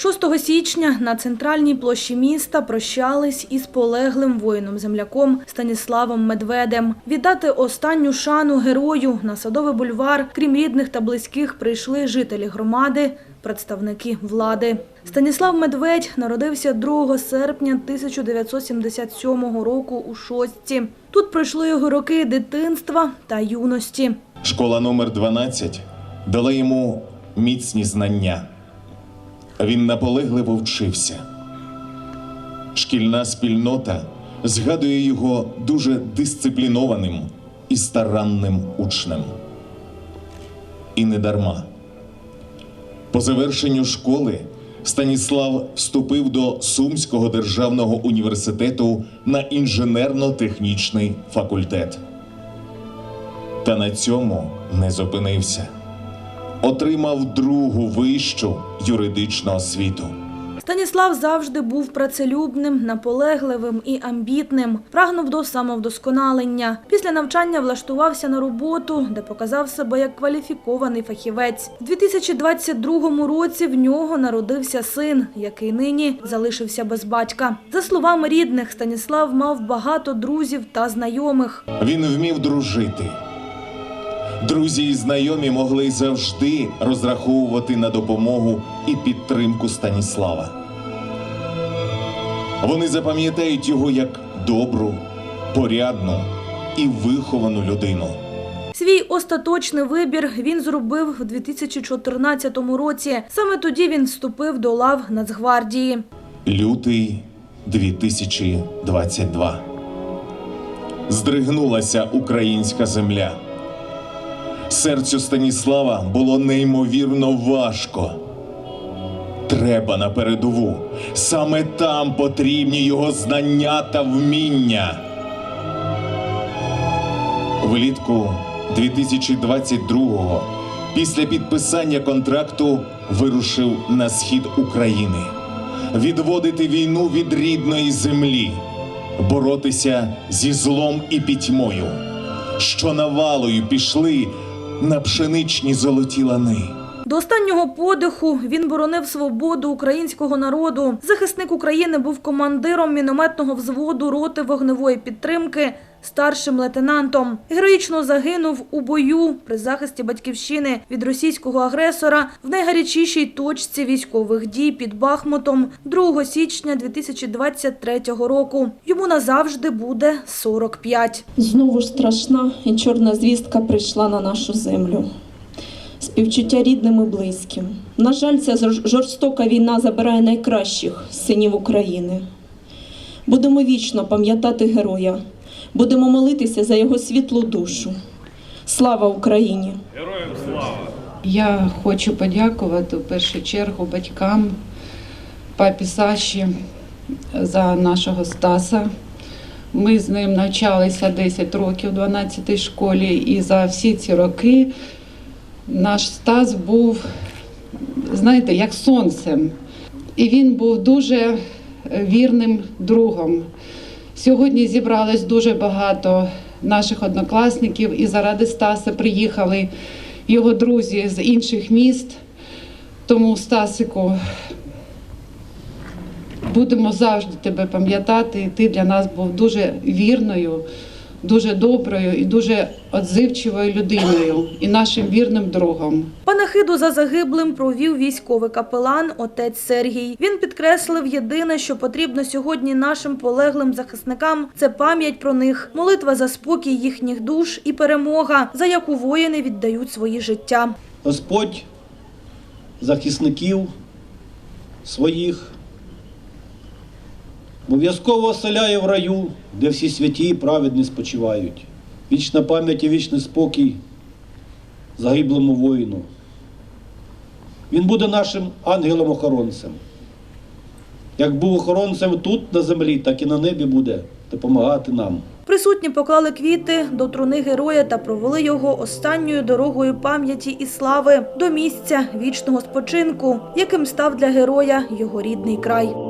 6 січня на центральній площі міста прощались із полеглим воїном-земляком Станіславом Медведем. Віддати останню шану герою на Садовий бульвар, крім рідних та близьких, прийшли жителі громади, представники влади. Станіслав Медведь народився 2 серпня 1977 року у Шостці. Тут пройшли його роки дитинства та юності. Школа номер 12 дала йому міцні знання. Він наполегливо вчився. Шкільна спільнота згадує його дуже дисциплінованим і старанним учнем. І не дарма. По завершенню школи Станіслав вступив до Сумського державного університету на інженерно-технічний факультет. Та на цьому не зупинився. Отримав другу вищу юридичну освіту. Станіслав завжди був працелюбним, наполегливим і амбітним. Прагнув до самовдосконалення. Після навчання влаштувався на роботу, де показав себе як кваліфікований фахівець. У 2022 році в нього народився син, який нині залишився без батька. За словами рідних, Станіслав мав багато друзів та знайомих. Він вмів дружити. Друзі і знайомі могли завжди розраховувати на допомогу і підтримку Станіслава. Вони запам'ятають його як добру, порядну і виховану людину. Свій остаточний вибір він зробив у 2014 році. Саме тоді він вступив до лав Нацгвардії. Лютий 2022. Здригнулася українська земля. Серцю Станіслава було неймовірно важко. Треба на передову. Саме там потрібні його знання та вміння. Влітку 2022-го, після підписання контракту, вирушив на схід України відводити війну від рідної землі, боротися зі злом і пітьмою, що навалою пішли на пшеничні золоті лани. До останнього подиху він боронив свободу українського народу. Захисник України був командиром мінометного взводу роти вогневої підтримки, старшим лейтенантом. Героїчно загинув у бою при захисті батьківщини від російського агресора в найгарячішій точці військових дій під Бахмутом 2 січня 2023 року. Йому назавжди буде 45. Знову страшна і чорна звістка прийшла на нашу землю. Співчуття рідним і близьким. На жаль, ця жорстока війна забирає найкращих синів України. Будемо вічно пам'ятати героя, будемо молитися за його світлу душу. Слава Україні! Героям слава! Я хочу подякувати в першу чергу батькам, папі Саші за нашого Стаса. Ми з ним навчалися 10 років в 12 школі, і за всі ці роки наш Стас був, знаєте, як сонцем. І він був дуже вірним другом. Сьогодні зібралось дуже багато наших однокласників, і заради Стаса приїхали його друзі з інших міст. Тому, Стасику, будемо завжди тебе пам'ятати. Ти для нас був дуже вірною, дуже доброю і дуже отзивчивою людиною і нашим вірним другом. Панахиду за загиблим провів військовий капелан отець Сергій. Він підкреслив єдине, що потрібно сьогодні нашим полеглим захисникам це пам'ять про них, молитва за спокій їхніх душ і перемога, за яку воїни віддають свої життя. Господь захисників своїх обов'язково оселяє в раю, де всі святі і праведні спочивають. Вічна пам'ять і вічний спокій загиблому воїну. Він буде нашим ангелом-охоронцем. Як був охоронцем тут на землі, так і на небі буде допомагати нам. Присутні поклали квіти до труни героя та провели його останньою дорогою пам'яті і слави до місця вічного спочинку, яким став для героя його рідний край.